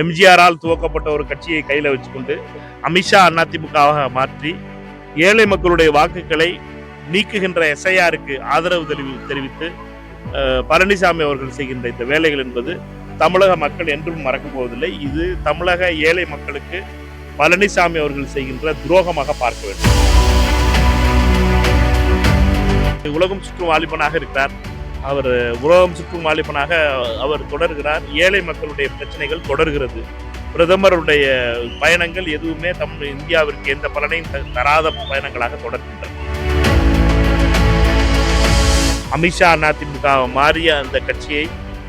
எம்ஜிஆரால் துவக்கப்பட்ட ஒரு கட்சியை கையில் வச்சுக்கொண்டு அமித்ஷா அதிமுகவாக மாற்றி ஏழை மக்களுடைய வாக்குகளை நீக்குகின்ற எஸ்ஐஆருக்கு ஆதரவு தெரிவி தெரிவித்து பழனிசாமி அவர்கள் செய்கின்ற இந்த வேலைகள் என்பது தமிழக மக்கள் என்றும் மறக்கப் போவதில்லை. இது தமிழக ஏழை மக்களுக்கு பழனிசாமி அவர்கள் செய்கின்ற துரோகமாக பார்க்க வேண்டும். உலகம் சுற்றும் வாலிபனாக இருக்கிறார். அவர் உலகம் சுற்றும் வாலிபனாக அவர் தொடர்கிறார். ஏழை மக்களுடைய பிரச்சனைகள் தொடர்கிறது. பிரதமருடைய பயணங்கள் எதுவுமே தம் இந்தியாவிற்கு எந்த பலனையும் தராத பயணங்களாக தொடர்கின்றன. அமித்ஷா அதிமுக மாறிய அந்த கட்சியை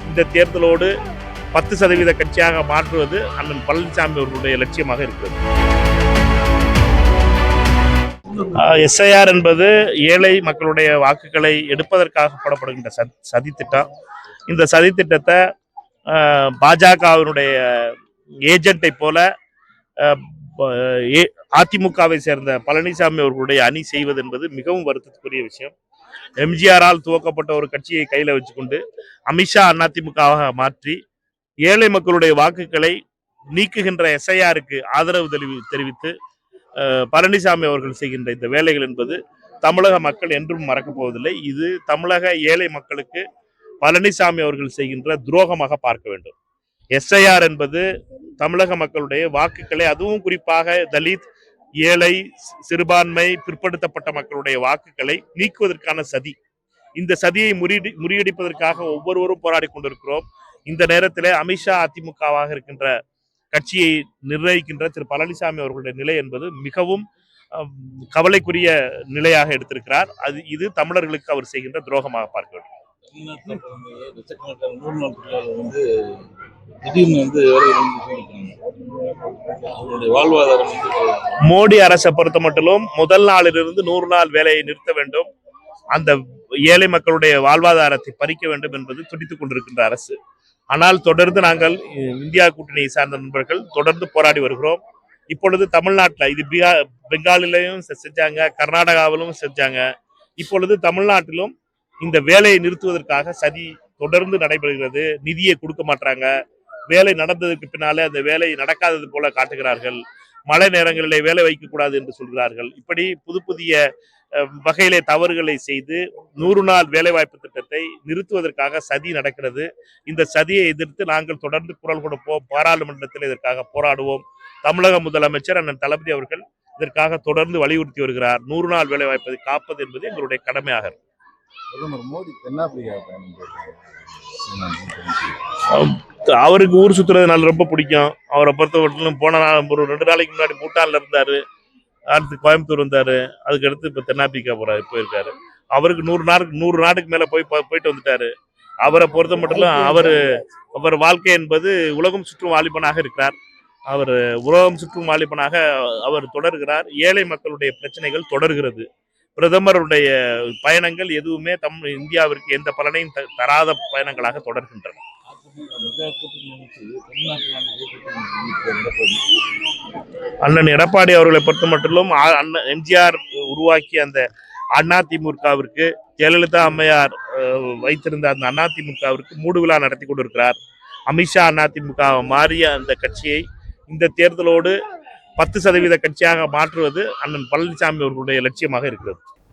இந்த தேர்தலோடு பத்து சதவீத கட்சியாக மாற்றுவது அண்ணன் பழனிசாமி அவர்களுடைய லட்சியமாக இருக்கிறது. எஸ்ஐஆர் என்பது ஏழை மக்களுடைய வாக்குகளை எடுப்பதற்காக போடப்படுகின்ற சதி திட்டம். இந்த சதி திட்டத்தை ஆஹ், பாஜகவினுடைய ஏஜென்ட்டை போல அதிமுகவை சேர்ந்த பழனிசாமி அவர்களுடைய அணி செய்வது என்பது மிகவும் வருத்தத்துக்குரிய விஷயம். எம்ஜிஆரால் துவக்கப்பட்ட ஒரு கட்சியை கையில் வச்சுக்கொண்டு அமித்ஷா அதிமுகவாக மாற்றி ஏழை மக்களுடைய வாக்குகளை நீக்குகின்ற எஸ்ஐஆருக்கு ஆதரவு தெரிவித்து பழனிசாமி அவர்கள் செய்கின்ற இந்த வேலைகள் என்பது தமிழக மக்கள் என்றும் மறக்கப் போவதில்லை. இது தமிழக ஏழை மக்களுக்கு பழனிசாமி அவர்கள் செய்கின்ற துரோகமாக பார்க்க வேண்டும். எஸ்ஐஆர் என்பது தமிழக மக்களுடைய வாக்குகளை அதுவும் குறிப்பாக தலித் ஏழை சிறுபான்மை பிற்படுத்தப்பட்ட மக்களுடைய வாக்குகளை நீக்குவதற்கான சதி. இந்த சதியை முறியடி முறியடிப்பதற்காக ஒவ்வொருவரும் போராடி கொண்டிருக்கிறோம். இந்த நேரத்தில் அமித்ஷா அதிமுகவாக இருக்கின்ற கட்சியை நிர்ணயிக்கின்ற திரு பழனிசாமி அவர்களுடைய நிலை என்பது மிகவும் கவலைக்குரிய நிலையாக எடுத்திருக்கிறார். அது இது தமிழர்களுக்கு அவர் செய்கின்ற துரோகமாக பார்க்க வேண்டும். வந்து மோடி அரசை பொறுத்த மட்டும் முதல் நாளிலிருந்து நூறு நாள் வேலையை நிறுத்த வேண்டும். அந்த ஏழை மக்களுடைய வாழ்வாதாரத்தை பறிக்க வேண்டும் என்பது துடித்துக் கொண்டிருக்கின்ற அரசு. ஆனால் தொடர்ந்து நாங்கள் இந்தியா கூட்டணியை சார்ந்த நண்பர்கள் தொடர்ந்து போராடி வருகிறோம். இப்பொழுது தமிழ்நாட்டில் இது பீகார் பெங்காலிலையும் செஞ்சாங்க கர்நாடகாவிலும் செஞ்சாங்க. இப்பொழுது தமிழ்நாட்டிலும் இந்த வேலையை நிறுத்துவதற்காக சதி தொடர்ந்து நடைபெறுகிறது. நிதியை கொடுக்க மாட்டாங்க வேலை நடந்ததுக்கு பின்னாலே அந்த வேலை நடக்காதது போல காட்டுகிறார்கள். மழை நேரங்களிலே வேலை வைக்கக்கூடாது என்று சொல்கிறார்கள். இப்படி புது புதிய வகையிலே தவறுகளை செய்து நூறு நாள் வேலைவாய்ப்பு திட்டத்தை நிறுத்துவதற்காக சதி நடக்கிறது. இந்த சதியை எதிர்த்து நாங்கள் தொடர்ந்து குரல் கொடுப்போம். பாராளுமன்றத்தில் இதற்காக போராடுவோம். தமிழக முதலமைச்சர் அண்ணன் தளபதி அவர்கள் இதற்காக தொடர்ந்து வலியுறுத்தி வருகிறார். நூறு நாள் வேலைவாய்ப்பை காப்பது என்பது எங்களுடைய கடமையாக. பிரதமர் மோடி தென்னாப்பிரிக்கா பயணம் அவருக்கு ஊர் நல்லா ரொம்ப பிடிக்கும். அவரை பொறுத்த மட்டும் போன நாள் ஒரு ரெண்டு நாளைக்கு முன்னாடி பூட்டான்ல இருந்தாரு. அடுத்து கோயம்புத்தூர் வந்தாரு. அதுக்கடுத்து இப்போ தென்னாப்பிரிக்கா போறாரு போயிருக்காரு. அவருக்கு நூறு நாளுக்கு நூறு நாட்டுக்கு மேலே போய் போயிட்டு வந்துட்டாரு. அவரை பொறுத்த மட்டும் அவரு அவர் வாழ்க்கை என்பது உலகம் சுற்றும் வாலிபனாக இருக்கிறார். அவர் உலகம் சுற்றும் வாலிபனாக அவர் தொடர்கிறார். ஏழை மக்களுடைய பிரச்சனைகள் தொடர்கிறது. பிரதமருடைய பயணங்கள் எதுவுமே தம் இந்தியாவிற்கு எந்த பலனையும் த- தராத பயணங்களாக தொடர்கின்றன. அண்ணன் எடப்பாடி அவர்களை பொறுத்த மட்டும் அண்ணன் எம்ஜிஆர் உருவாக்கிய அந்த அதிமுகவிற்கு ஜெயலலிதா அம்மையார் அஹ், வைத்திருந்த அந்த அதிமுகவிற்கு மூடு விழா நடத்தி கொண்டிருக்கிறார். அமித்ஷா அதிமுக மாறிய அந்த கட்சியை இந்த தேர்தலோடு பத்து சதவீத கட்சியாக மாற்றுவது அண்ணன் பழனிசாமி அவர்களுடைய லட்சியமாக இருக்கிறது.